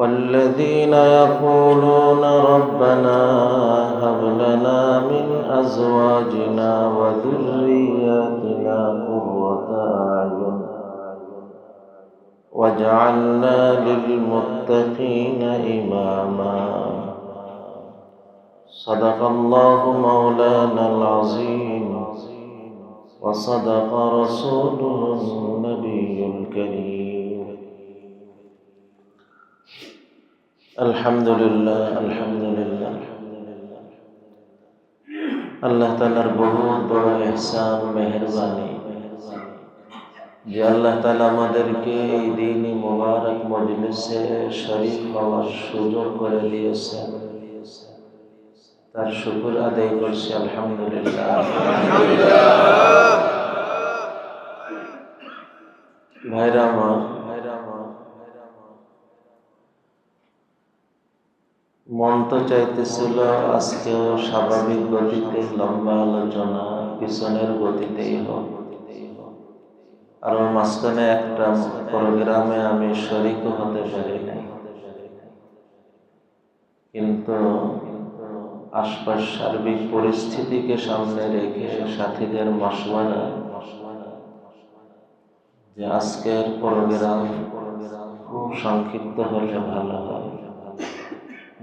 والذين يقولون ربنا هب لنا من أزواجنا وذرياتنا قرة أعين واجعلنا للمتقين إماما. صدق الله مولانا العظيم وصدق رسوله النبي الكريم. আলহামদুলিল্লাহ আলহামদুলিল্লাহ। আল্লাহ তালার বহু বড় এহসান মেহরবানি। যে আল্লাহ তালা আমাদেরকে এই দিনই মোবারক মজলিসে শরীফ হওয়ার সুযোগ করে দিয়েছেন তার শুকুর আদায় করছি, আলহামদুলিল্লাহ। ভাইরা আমার মন তো চাইতেছিল, আজকেও স্বাভাবিক গতিতে লম্বা আলোচনা পিছনের গতিতেই হোক। আর মাঝখানে একটা প্রোগ্রামে আমি শরিক হতে পারি নাই। কিন্তু আশপাশ সার্বিক পরিস্থিতিকে সামনে রেখে সাথীদের মশওয়ারা যে আজকের প্রোগ্রাম খুব সংক্ষিপ্ত হলে ভালো হয়।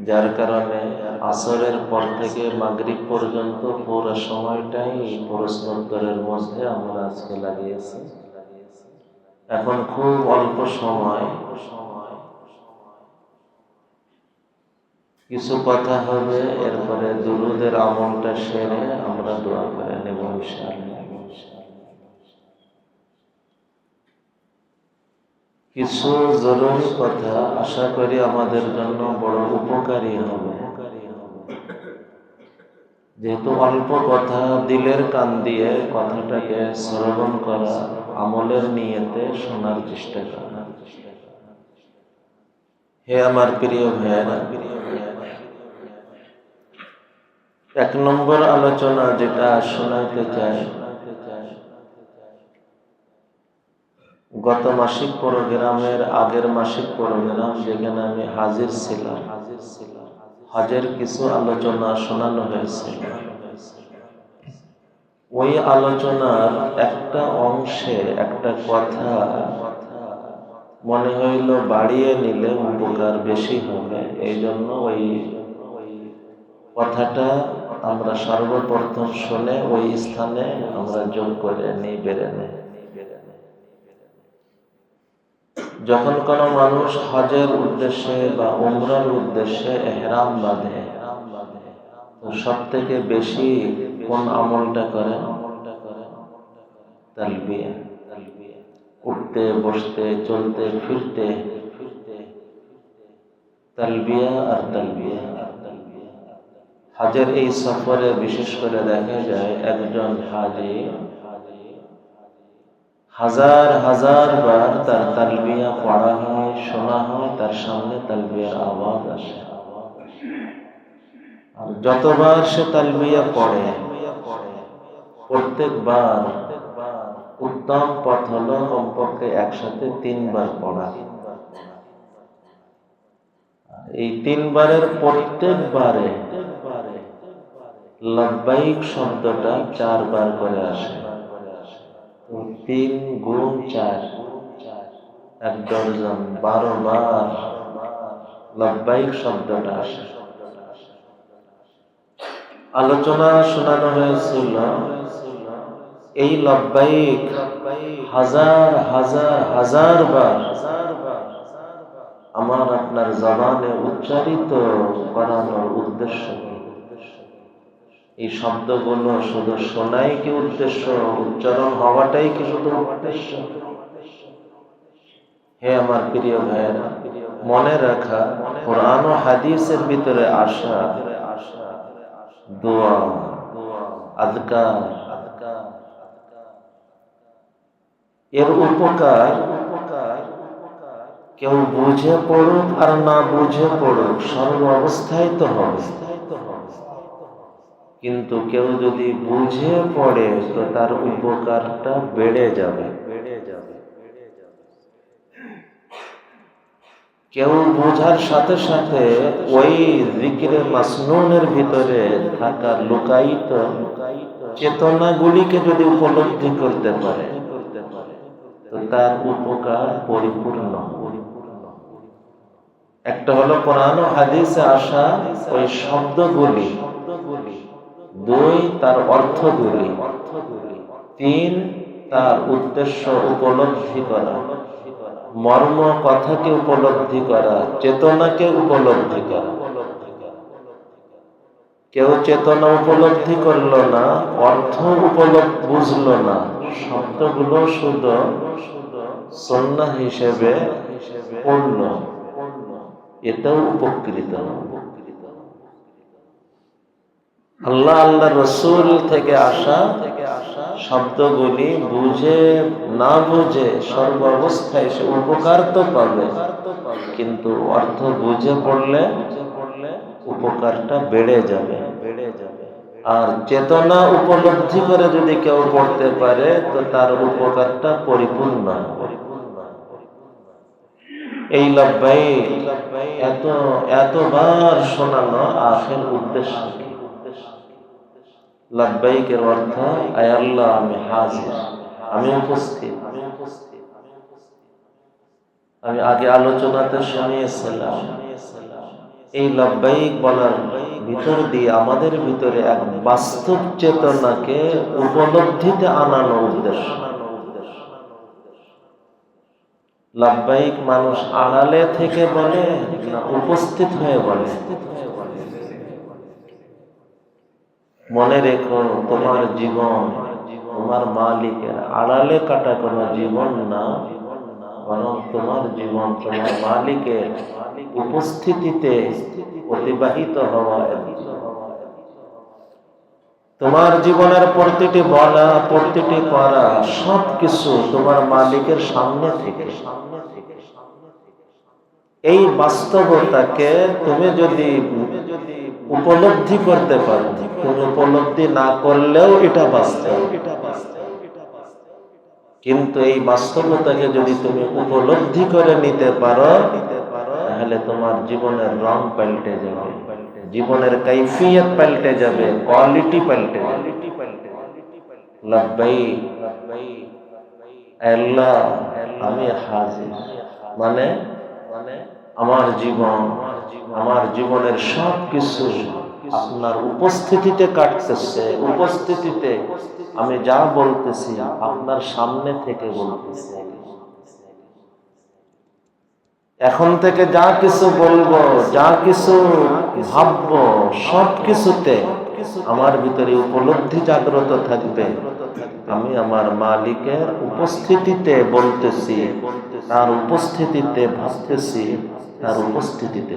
যার কারণে আসরের পর থেকে মাগরিব পর্যন্ত পুরো সময়টাই প্রশ্নোত্তরের মধ্যে আমরা আজকে লাগিয়েছি। এখন খুব অল্প সময়। কিছু কথা হবে, এরপরে দুরুদের আমলটা সেরে আমরা দোয়া করে নেব ইনশাআল্লাহ। কিছু জরুরি কথা আশা করি আমাদের জন্য বড় উপকারী হবে। যেহেতু অল্প কথা, দিলের কান দিয়ে কথাটাকে শ্রবণ করা আমলের নিয়েতে শোনার চেষ্টা করা। হে আমার প্রিয় ভাইয়েরা, এক নম্বর আলোচনা যেটা শোনাতে চাই গত মাসিক প্রোগ্রামের আগের মাসিক প্রোগ্রাম যেখানে আমি হাজির ছিলাম হাজির ছিলাম হজের কিছু আলোচনা শোনানো হয়েছে। ওই আলোচনার একটা অংশে একটা কথা মনে হইল বাড়িয়ে নিলে উপকার বেশি হবে এই জন্য ওই কথাটা আমরা সর্বপ্রথম শুনে ওই স্থানে আমরা যোগ করে নিই, বেড়ে নেই। যখন কোনো মানুষ হজের উদ্দেশ্যে বা উমরার উদ্দেশ্যে এহরাম বাঁধে, তো সব থেকে বেশি কোন আমলটা করে? তালবিয়া। উঠতে, বসতে, চলতে, ফিরতে। তালবিয়া আর তালবিয়া। হাজের এই সফরে বিশেষ করে দেখা যায় একজন হাজি হাজার হাজার বার তার তালবিয়া পড়া হয়, শোনা হয়, তার সামনে তালবিয়ার আওয়াজ আসে। আর যতবার সে তালবিয়া পড়ে, প্রত্যেকবার উত্তম পথ হল কমপক্ষে একসাথে তিনবার পড়া। এই তিনবারের প্রত্যেকবারে লব্বাইক শব্দটা চারবার করে আসে। তিন গুণ চার। এক ডজন বারো বার লব্বাইক শব্দটা আসে। আলোচনা শোনানো হয়েছিল এই লব্বাইক হাজার হাজার হাজার বার আমার আপনার জবানে উচ্চারিত করানোর উদ্দেশ্য। এই শব্দগুলো শুধু শোনাই কি উদ্দেশ্য? উচ্চারণ হওয়াটাই কি শুধু উদ্দেশ্য? হে আমার প্রিয় ভাইয়েরা, মনে রাখা, কোরআন ও হাদিসের ভিতরে আসা দোয়া। আদকার এর উপকার কেউ বুঝে পড়ুক আর না বুঝে পড়ুক সর্ব অবস্থায় তো হবে। কিন্তু কেউ যদি বুঝে পড়ে, তো তার উপকারটা বেড়ে যাবে। বেড়ে যাবে কেউ বোঝার সাথে সাথে ওই জিকিরে মাসনুনের ভিতরে থাকা লুকায়িত চেতনাগুলিকে যদি উপলব্ধি করতে পারে, তো তার উপকার পরিপূর্ণ। একটা হলো কোরআন হাদিসে আসা ওই শব্দগুলি। দুই, তার অর্থগুলি তিন, তার উদ্দেশ্য উপলব্ধি করা মর্ম কথাকে উপলব্ধি করা, চেতনাকে উপলব্ধি করা। কেউ চেতনা উপলব্ধি করল না, অর্থ উপলব্ধি বুঝলো না, শব্দগুলো শুধু সন্না হিসেবে পড়ল। এটাও উপকৃত। আল্লাহ আল্লাহ রসুল থেকে আসা শব্দগুলি বুঝে, না বুঝে সর্ব অবস্থায় সে উপকার তো পাবে। কিন্তু অর্থ বুঝে পড়লে উপকারটা বেড়ে যাবে। বেড়ে যাবে আর চেতনা উপলব্ধি করে যদি কেউ পড়তে পারে, তো তার উপকারটা পরিপূর্ণ এই লব্বাই এত, এতবার শোনানো আখের উদ্দেশ্য কি লাব্বাইকের অর্থ, আয় আল্লাহ, আমি হাজির, আমি উপস্থিত। আমি আগে আলোচনাতে শুনিয়েছিলাম, এই লব্বাইক বলার ভিতর দিয়ে আমাদের ভিতরে এক বাস্তব চেতনাকে উপলব্ধিতে আনানো উদ্দেশ্য। লাভবাহিক মানুষ আড়ালে থেকে বলে উপস্থিত হয়ে বলে? মনে রেখো, তোমার জীবন, তোমার মালিকের আড়ালে কাটা কোনো জীবন না, বরং তোমার জীবন তোমার মালিকের উপস্থিতিতে অতিবাহিত হওয়া তোমার জীবনের প্রতিটি বলা, প্রতিটি করা সব কিছু তোমার মালিকের সামনে থেকে। এই বাস্তবতাকে তুমি যদি উপলব্ধি করতে পারো তুমি উপলব্ধি না করলেও এটা বাস্তব। কিন্তু এই বাস্তবতাকে যদি তুমি উপলব্ধি করে নিতে পারো, তাহলে তোমার জীবনের রং পাল্টে যাবে। জীবনের কৈফিয়ত পাল্টে যাবে, কোয়ালিটি পাল্টে আমি হাজির। মানে মানে? আমার জীবন, আমার জীবনের সব কিছু আপনার উপস্থিতিতে কাটতেছে। উপস্থিতিতে আমি যা বলতেছি আপনার সামনে থেকে বলতেছি। এখন থেকে যা কিছু বলব, যা কিছু ভাবব সব কিছুতে আমার ভিতরে উপলব্ধি জাগ্রত থাকবে। আমি আমার মালিকের উপস্থিতিতে বলতেছি, তার উপস্থিতিতে ভাবতেছি তার উপস্থিতিতে।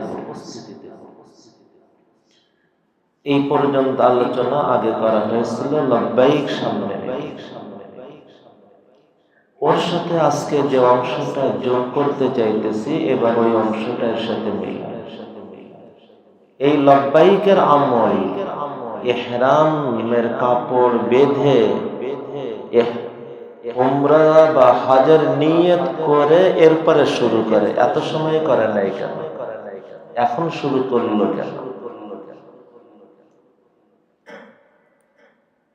এই পর্যন্ত আলোচনা আগে করা হয়েছিল লব্বাইক সামনে। ওর সাথে আজকে যে অংশটা যোগ করতে চাইতেছি, এবার ওই অংশটার সাথে মিল। এই লব্বাইকের আমল এহরামের কাপড় বেঁধে উমরা বা হাজার নিয়ত করে এরপরে শুরু করে। এত সময় করে নাই কেন? এখন শুরু করল কেন?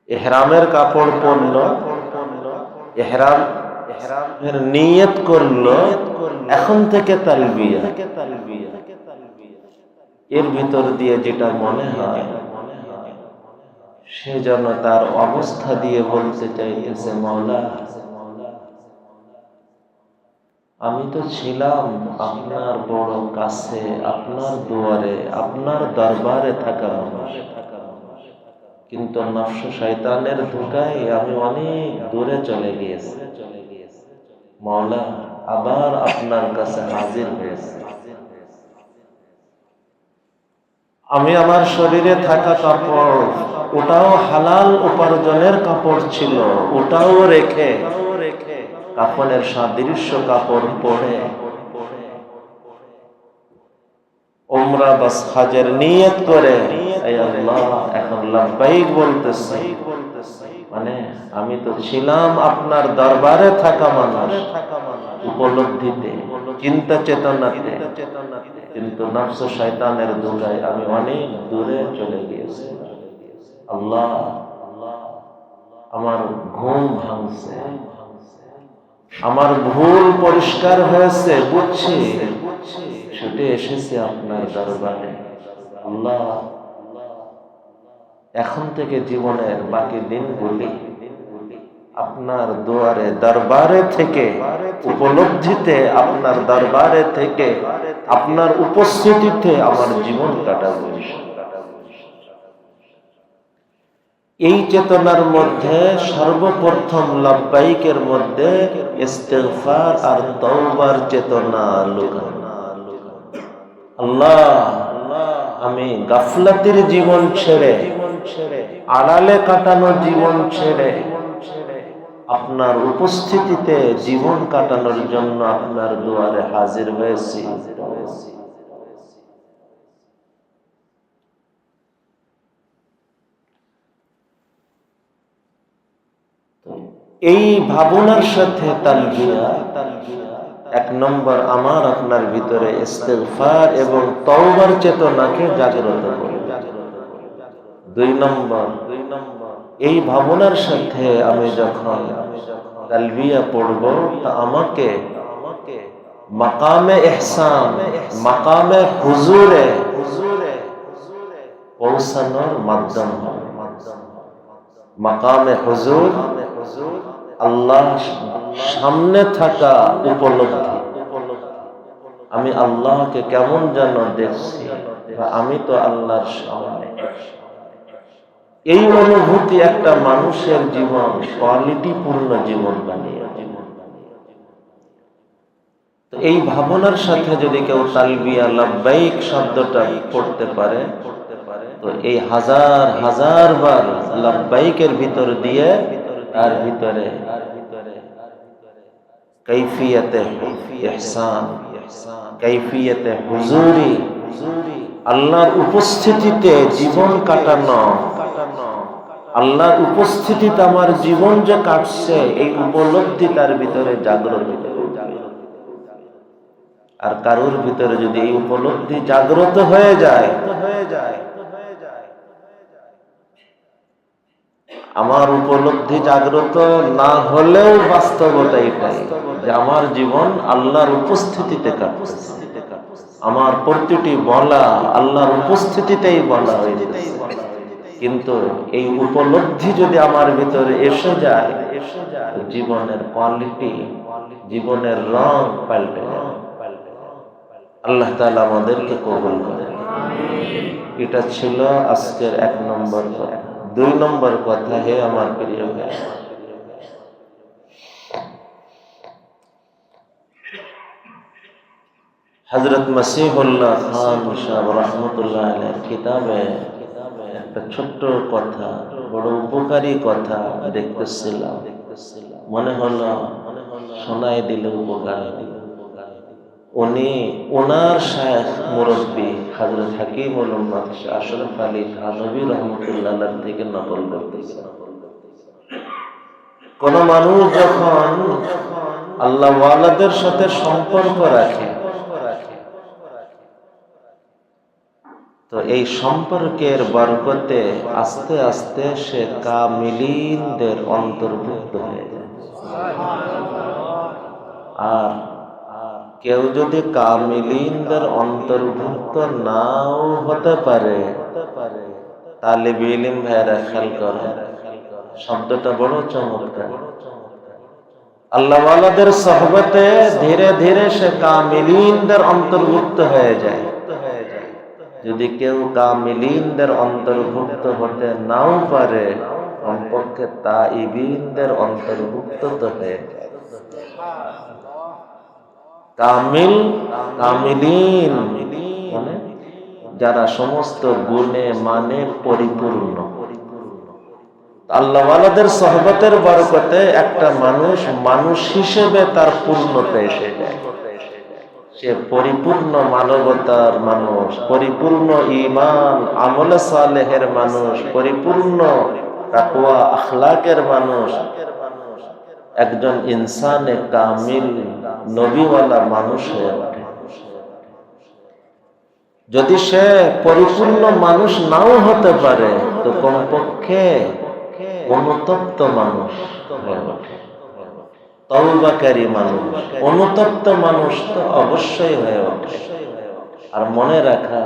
এহরামের কাপড় পরলো, এহরাম নিয়ত করল, এখন থেকে তালবিয়া। এর ভিতর দিয়ে যেটা মনে হয় সে যেন তার অবস্থা দিয়ে বলতে চাইতেছে মৌলা আমি তো ছিলাম আপনার বড় কাছে, আপনার দুয়ারে, আপনার দরবারে থাকা মানুষ কিন্তু নফস শয়তানের ধোকায় আমি অনেক দূরে চলে গিয়েছি। মৌলা আবার আপনার কাছে হাজির হয়েছে। আমি আমার শরীরে থাকা কাপড়, ওটাও হালাল উপার্জনের কাপড় ছিল, ওটাও রেখে কাপড়ের সাদৃশ্য কাপড় পরে। ওমরা বাস হাজের নিয়ত করে এখন বলতেছে। মানে আমি তো ছিলাম আপনার দরবারে থাকা মানুষ, উপলব্ধিতে, চিন্তা চেতনাতে। কিন্তু নফস শয়তানের দুগায় আমি অনেক দূরে চলে গিয়েছি। আল্লাহ, আমার ঘুম ভাঙছে। আমার ভুল পরিষ্কার হয়েছে, বুঝছি। ছুটে এসেছে আপনার দরবারে। আল্লাহ, এখন থেকে জীবনের বাকি দিনগুলি আপনার দুয়ারে দরবারে থেকে, উপলব্ধিতে আপনার দরবারে থেকে, আপনার উপস্থিতিতে আমার জীবন কাটাবো এই চেতনার মধ্যে সর্বপ্রথম লাভবাহিকের মধ্যে ইস্তেগফার আর তওবার চেতনা আল্লাহ, আমি গাফলাতির জীবন ছেড়ে, আড়ালে কাটানো জীবন ছেড়ে আপনার উপস্থিতিতে জীবন কাটানোর জন্য আপনার দুয়ারে হাজির হয়েছি। এই ভাবনার সাথে তালবিয়া, এক নম্বর আমার আপনার ভিতরে ইস্তেগফার এবং তওবার চেতনাকে জাগ্রত করে। দুই নম্বর দুই নম্বর এই ভাবনার সাথে আমি যখন তালবিয়া পড়ব, তা আমাকে মাকামে ইহসান, মাকামে হুজুরে হুজুরে পৌঁছানোর মাধ্যম মাকামে হুজুর আল্লাহ সামনে থাকা উপলব্ধি। আমি আল্লাহকে কেমন যেন দেখছি আমি তো আল্লাহর সামনে। এই অনুভূতি একটা মানুষের জীবন কোয়ালিটি পূর্ণ জীবন বানিয়ে এই ভাবনার সাথে যদি কেউ তালবিয়া লাভবাহিক শব্দটা পড়তে পারে, তো এই হাজার হাজার বার লাভবাহিকের ভিতর দিয়ে তার ভিতরে কৈফিয়তে কৈফিয়তে হুজুরি, আল্লাহর উপস্থিতিতে জীবন কাটানো আল্লাহর উপস্থিতিতে আমার জীবন যে কাটছে, এই উপলব্ধি তার ভিতরে জাগ্রত আর কারোর ভিতরে যদি এই উপলব্ধি জাগ্রত হয়ে যায়, আমার উপলব্ধি জাগ্রত না হলেও বাস্তবতা এটাই যে আমার জীবন আল্লাহর উপস্থিতিতে কাটছে আমার প্রতিটি বলা আল্লাহর উপস্থিতিতেই বলা হয়েছে কিন্তু এই উপলব্ধি যদি আমার ভিতরে এসে যায় এসে যায় জীবনের কোয়ালিটি জীবনের রং পাল্টে আল্লাহ তালা আমাদেরকে কবুল করে এটা ছিল আজকের এক নম্বর দুই নম্বর কথা হে আমার প্রিয় হজরত মসিহুল্লাহ খান সাহেব রহমতুল্লাহ কিতাবে একটা ছোট্ট কথা, বড় উপকারী কথা দেখতেছিলাম। মনে হলো শোনাই দিলে উপকার। উনি ওনার মুরব্বী হজরত আশরফ আলী রহমতুল্লাহ থেকে নকল করতেছে। কোন মানুষ যখন আল্লাহ সাথে সম্পর্ক রাখে তো এই সম্পর্কের বরকতে আস্তে আস্তে সে কামিলিনদের অন্তর্ভুক্ত হয়ে যায়। আর কেউ যদি কামিলিনদের অন্তর্ভুক্ত নাও হতে পারে তাহলে বিলিম ভাইরা খেয়াল করে, শব্দটা বড় চমৎকার। আল্লাহওয়ালাদের সহবতে ধীরে ধীরে সে কামিলিনদের অন্তর্ভুক্ত হয়ে যায়। যদি কেউ কামিলিনদের অন্তর্ভুক্ত হতে নাও পারে, কমপক্ষে তা ইবিনদের অন্তর্ভুক্ত তো হয়ে কামিল, কামিলিন মানে যারা সমস্ত গুণে মানে পরিপূর্ণ। আল্লাহওয়ালাদের সহবতের বরকতে একটা মানুষ মানুষ হিসেবে তার পূর্ণতা এসে যায়। সে পরিপূর্ণ মানবতার মানুষ, পরিপূর্ণ ইমান আমলে সালেহের মানুষ, পরিপূর্ণ তাকুয়া আখলাকের মানুষ। একজন ইনসানে কামিল নবীওয়ালা মানুষ হয়ে ওঠে। যদি সে পরিপূর্ণ মানুষ নাও হতে পারে, তো কমপক্ষে অনুতপ্ত মানুষ হয়ে ওঠে। তৌবাকারী মানুষ, অনুতপ্ত মানুষ তো অবশ্যই হয়ে ওঠে। আর মনে রাখা,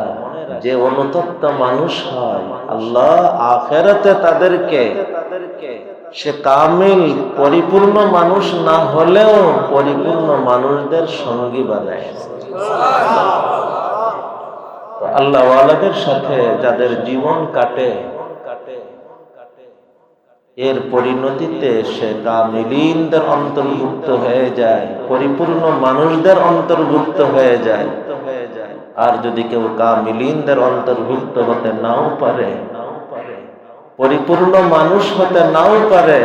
যে অনুতপ্ত মানুষ হয়, আল্লাহ আখেরাতে তাদেরকে সে কামিল, পরিপূর্ণ মানুষ না হলেও পরিপূর্ণ মানুষদের সঙ্গী বানায়। তো আল্লাহ ওয়ালাদের সাথে যাদের জীবন কাটে এর পরিণতিতে সে কামিলিনদের অন্তর্ভুক্ত হয়ে যায়, পরিপূর্ণ মানুষদের অন্তর্ভুক্ত হয়ে যায়। আর যদি কেউ কামিলিনদের অন্তর্ভুক্ত হতে নাও পারে, পরিপূর্ণ মানুষ হতে নাও পারে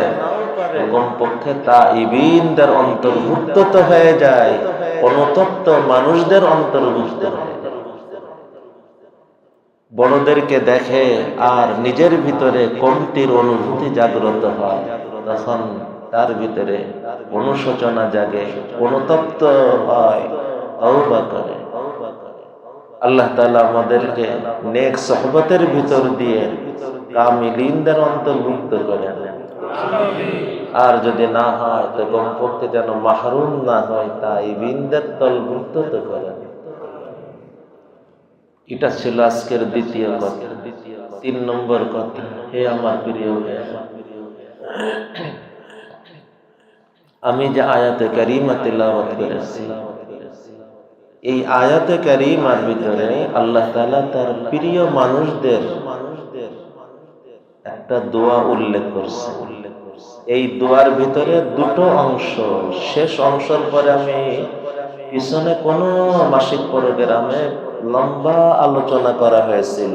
কমপক্ষে তা ইবিনদের অন্তর্ভুক্ত তো হয়ে যায়, অনুতপ্ত মানুষদের অন্তর্ভুক্ত হয়ে বড়দেরকে দেখে আর নিজের ভিতরে কমতির অনুভূতি জাগ্রত হয়। তখন তার ভিতরে অনুশোচনা জাগে, অনুতপ্ত হয় করে। আল্লাহ তালা আমাদেরকে নেক সহবতের ভিতর দিয়ে কামিলিনদের অন্তর্ভুক্ত করে আর যদি না হয়, তো কমপক্ষে যেন মাহরুম না হয় তাই বিন্দের তলভুক্ত তো করে এটা ছিল আজকের দ্বিতীয় কথা। তিন নম্বর কথা। হে আমার প্রিয় আমি যে আয়াতে কারিমা তেলাওয়াত করেছি, এই আয়াতে কারিমার ভিতরে আল্লাহ তাআলা তার প্রিয় মানুষদের মানুষদের একটা দোয়া উল্লেখ করছে। এই দোয়ার ভিতরে দুটো অংশ, শেষ অংশের পরে আমি পিছনে কোনো মাসিক প্রোগ্রামে লম্বা আলোচনা করা হয়েছিল।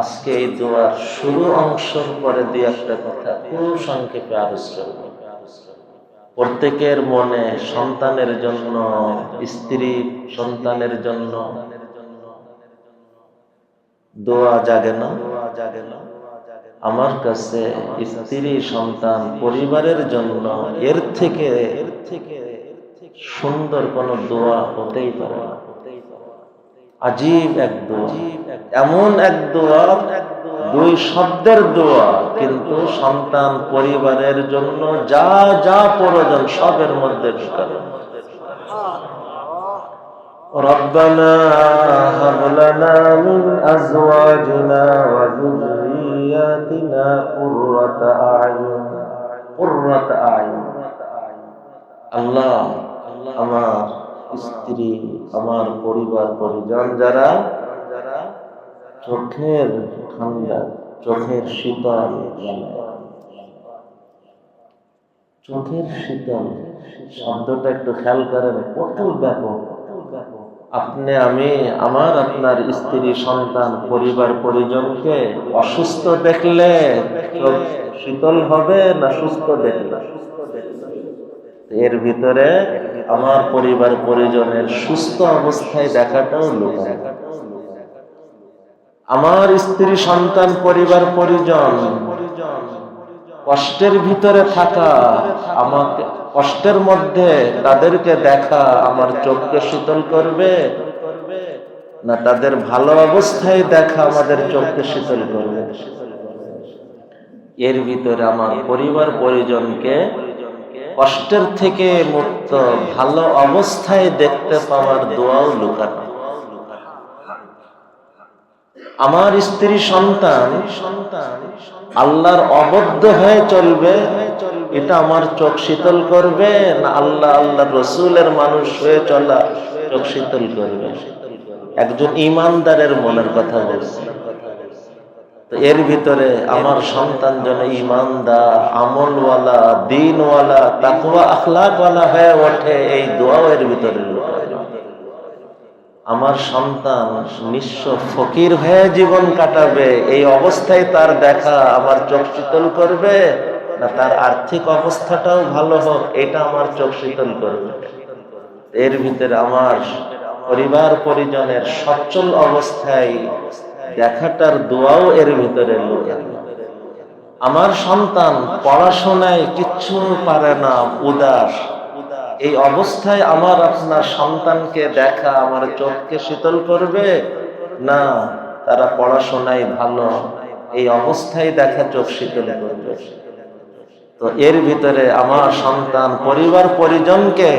আজকে এই দোয়ার শুরু অংশের পরে দুই একটা কথা সংক্ষেপে আলোচনা প্রত্যেকের মনে সন্তানের জন্য, স্ত্রী সন্তানের জন্য দোয়া জাগে না। আমার কাছে স্ত্রী সন্তান পরিবারের জন্য এর থেকে এর থেকে সুন্দর কোন দোয়া হতেই পারে না আজীব এক দোয়া এমন এক দোয়া দুই শব্দের দোয়া কিন্তু সন্তান পরিবারের জন্য যা যা প্রয়োজন সবের মধ্যে ঢুকানো ربنا هب لنا من أزواجنا وذرياتنا قرة أعين قرة أعين আল্লাহ আমার স্ত্রী আমার পরিবার পরিজন যারা চোখের ঠান্ডা চোখের শীতল চোখের শীতল শব্দটা একটু খেয়াল করেন কত ব্যাপক। আপনি আমি আমার আপনার স্ত্রী সন্তান পরিবার পরিজনকে অসুস্থ দেখলে শীতল হবে না সুস্থ দেখলে? এর ভিতরে আমার পরিবার পরিজনের সুস্থ অবস্থায় দেখাটাও লোক আমার স্ত্রী, সন্তান, পরিবার, পরিজন কষ্টের ভিতরে থাকা, আমাকে কষ্টের মধ্যে তাদেরকে দেখা আমার চোখকে শীতল করবে না তাদের ভালো অবস্থায় দেখা আমাদের চোখকে শীতল করবে। এর ভিতরে আমার পরিবার পরিজনকে কষ্টের থেকে মুক্ত, ভালো অবস্থায় দেখতে পাওয়ার দোয়াও লুকানো। আমার স্ত্রী সন্তান সন্তান আল্লাহর অবদ্ধ হয়ে চলবে, এটা আমার চোখ শীতল করবে, না আল্লাহ আল্লাহ রসুলের মানুষ হয়ে চলা চোখ শীতল করবে। একজন ইমানদারের মনের কথা বলছে। এর ভিতরে আমার সন্তান যেন ইমানদার আমলওয়ালা, দিনওয়ালা তাকুয়া আখলাকওয়ালা হয়ে ওঠে, এই দোয়াও এর ভিতরে আমার সন্তান নিঃস্ব ফকির হয়ে জীবন কাটাবে, এই অবস্থায় তার দেখা আমার চোখ শীতল করবে, না তার আর্থিক অবস্থাটাও ভালো হোক, এটা আমার চোখ শীতল করবে। এর ভিতরে আমার পরিবার পরিজনের সচ্ছল অবস্থায় দেখাটার দোয়াও এর ভিতরে লুকানো আমার সন্তান পড়াশোনায় কিচ্ছু পারে না, উদাস। এই অবস্থায় আমার আপনার সন্তানকে দেখা আমার চোখকে শীতল করবে? না, তারা পড়াশোনায় ভালো। এই অবস্থায় দেখা চোখ শীতল করবে। তো এর ভিতরে আমার সন্তান, পরিবার, পরিজনকে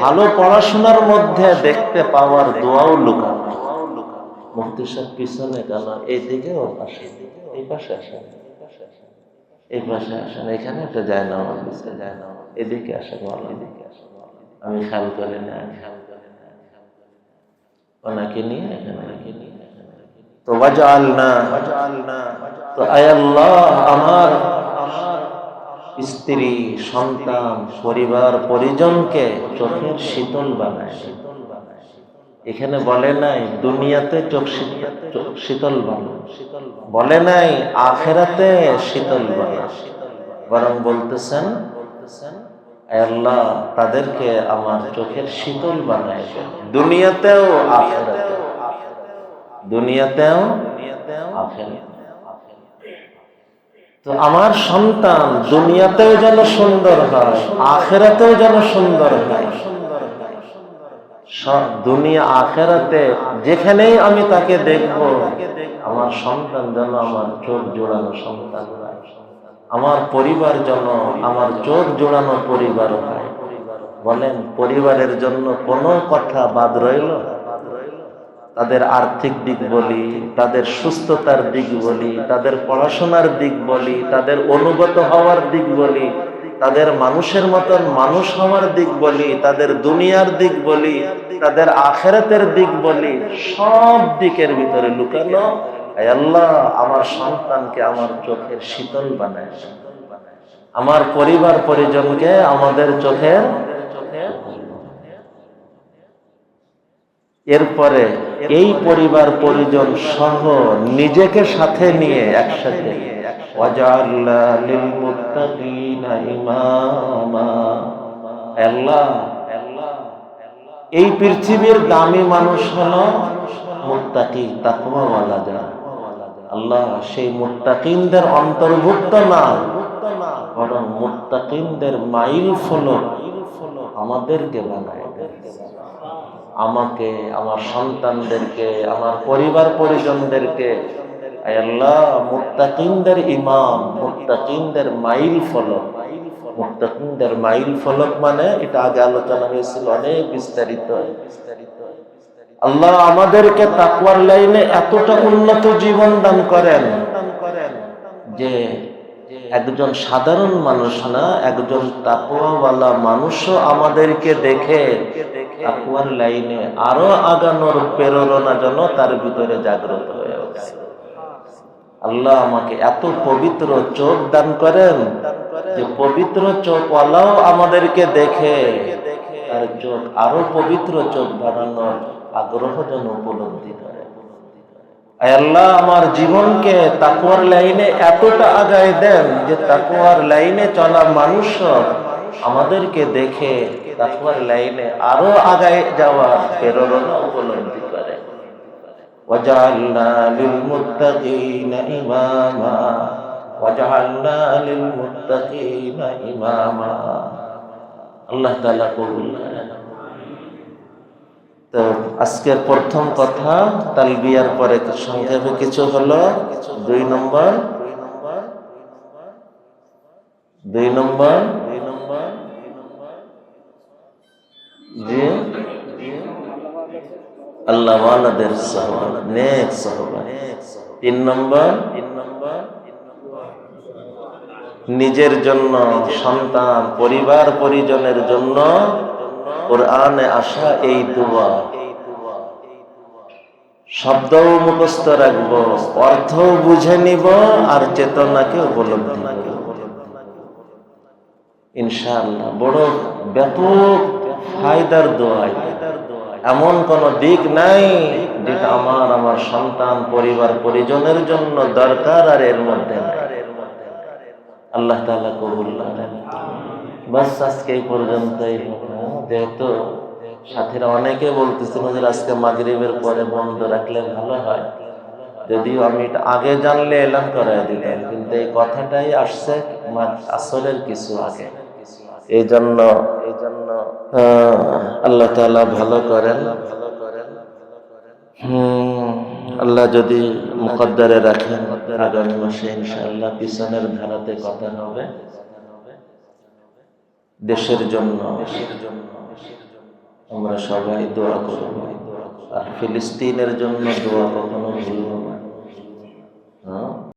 ভালো পড়াশোনার মধ্যে দেখতে পাওয়ার দোয়াও লুকানো মুক্তি সব পিছনে কেন এই দিকে ও পাশে, এই পাশে আসেন, এই পাশে আসেন, এখানে একটা যায় না আমার পিছনে যায় না এদিকে আসেন ভালো এদিকে আসেন আমি খেয়াল করে না খেয়াল করে না ওনাকে নিয়ে এখানে। রেখে নিয়ে তো বাজাল না তো আয় আমার স্ত্রী, সন্তান, পরিবার, পরিজনকে চোখের শীতল বানায়। এখানে বলে নাই, দুনিয়াতে চোখ শীতল বানা। বলে নাই, আখেরাতে শীতল বানা। বরং বলতেছেন আল্লাহ, তাদেরকে আমার চোখের শীতল বানায় দেন। দুনিয়াতেও আখেরাতেও দুনিয়াতেও তো আমার সন্তান দুনিয়াতেও যেন সুন্দর হয়, আখেরাতেও যেন সুন্দর হয়। দুনিয়া আখেরাতে যেখানেই আমি তাকে দেখব, আমার সন্তান যেন আমার চোখ জোড়ানো সন্তান আমার পরিবার যেন আমার চোখ জোড়ানো পরিবার হয়। বলেন, পরিবারের জন্য কোনো কথা বাদ রইল? তাদের আর্থিক দিক বলি, তাদের সুস্থতার দিক বলি, তাদের পড়াশোনার দিক বলি, তাদের অনুগত হওয়ার দিক বলি তাদের মানুষের মতন মানুষ হওয়ার দিক বলি, তাদের দুনিয়ার দিক বলি, তাদের আখেরাতের দিক বলি, সব দিকের ভিতরে লুকানো। আল্লাহ, আমার সন্তানকে আমার চোখের শীতল বানায়। আমার পরিবার পরিজনকে আমাদের চোখের এরপরে এই পরিবার পরিজন সহ নিজেকে সাথে নিয়ে একসাথে লিল মুত্তাকিনা ইমামা আল্লাহ, এই পৃথিবীর দামি মানুষ হলো মুত্তাকি তাকওয়াওয়ালা যারা আল্লাহ, সেই মুত্তাকিনদের অন্তর্ভুক্ত না, বরং মুত্তাকিনদের মাইল ফলক আমাদেরকে বানায় আমাকে, আমার সন্তানদেরকে, আমার পরিবার পরিজনদেরকে ইমাম মাইল ফলক। মাইল ফলক মানে এটা আগে আলোচনা হয়েছিল, অনেক বিস্তারিত। আল্লাহ আমাদেরকে লাইনে এতটা উন্নত জীবন দান করেন যে একজন সাধারণ মানুষ না, একজন তাকুয়াওয়ালা মানুষও আমাদেরকে দেখে তাকুয়ার লাইনে আরও আগানোর প্রেরণা যেন তার ভিতরে জাগ্রত হয়ে ওঠে। আল্লাহ আমাকে এত পবিত্র চোখ দান করেন যে পবিত্র চোখওয়ালাও আমাদেরকে দেখে। তার চোখ আরও পবিত্র চোখ বানানোর আগ্রহ যেন উপলব্ধি করে। আল্লাহ, আমার জীবনকে তাকুয়ার লাইনে এতটা আগায় দেন যে তাকুয়ার লাইনে চলা মানুষ আমাদেরকে দেখে তাকুয়ার লাইনে আরও আগায় যাওয়ার প্রেরণা উপলব্ধি وجعلنا للمتقين إماما وجعلنا للمتقين إماما আল্লাহ তাআলা কবুল করেন তো আজকের প্রথম কথা তালবিয়ার পরে সংক্ষেপে কিছু হলো দুই নম্বর দুই নম্বর আল্লাহ তিন নম্বর, নিজের জন্য সন্তান, পরিবার, পরিজনের জন্য আসা এই দোয়া। শব্দও মুখস্থ রাখব অর্থ বুঝে নিব, আর চেতনাকে উপলব্ধি বড় ব্যাপক ফায়দার এমন কোন দিক নাই যেটা আমার আমার সন্তান, পরিবার, পরিজনের জন্য দরকার আর এর মধ্যে। আল্লাহ তাআলা কবুল করেন বাস আজকে এই পর্যন্তই। যেহেতু সাথীরা অনেকে বলতেছিল যে আজকে মাগরিবের পরে বন্ধ রাখলে ভালো হয়। যদিও আমি এটা আগে জানলে এলাম করাই দিতাম, কিন্তু এই কথাটাই আসছে আসরের কিছু আগে। এই জন্য এই জন্য আল্লাহ তাআলা ভালো করেন। ভালো করেন আল্লাহ যদি মুকদ্দারে রাখেন আগামী মাসে ইনশাআল্লাহ পিছনের ধারাতে কথা হবে। দেশের জন্য দেশের জন্য, আমরা সবাই দোয়া করব। আর ফিলিস্তিনের জন্য দোয়া কখনো ভুলব না। হ্যাঁ?